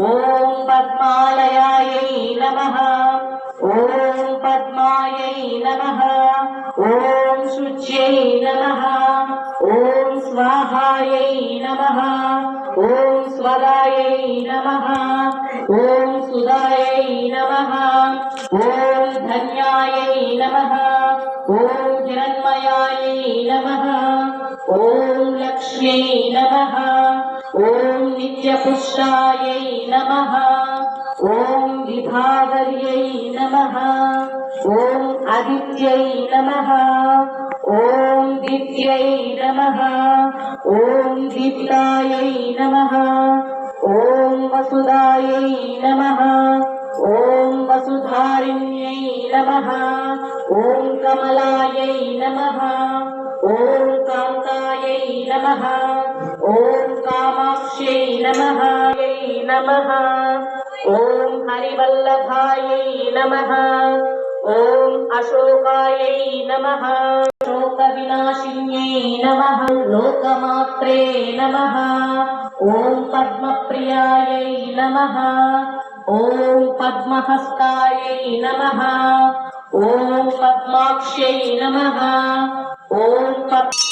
ఓం పద్మాలయాయై నమ. ఓం పద్మాయై నమ. ఓం శుచ్యై నమ. ఓం స్వాహాయై నమ. ఓం స్వదాయై నమ. ఓం సుదాయై నమ. ఓం ధన్యాయై నమ. ఓం హిరణ్మయాయై నమ. ఓం లక్ష్మ్యై నమ. ఓం నిత్యపుష్టాయై నమః. ఓం విభావర్యై నమః. ఓం ఆదిత్యై నమః. ఓం దిత్యై నమః. ఓం దీప్తాయై నమః. ఓం వసుదాయై నమః. ఓం వసుధారిణ్యై నమః. ఓం కమలాయై నమః. ఓం కాంతాయై నమః. ఓం కామాక్ష్యై నమః యై నమః. ఓం హరివల్లభాయై నమః. ఓం అశోకాయై నమః. శోక వినాశిన్యై నమః. లోకమాత్రే నమః. ఓం పద్మప్రియాయై నమః. ఓం పద్మహస్తాయై నమః. ఓం పద్మాక్ష్యై నమః. ఓం పద్మ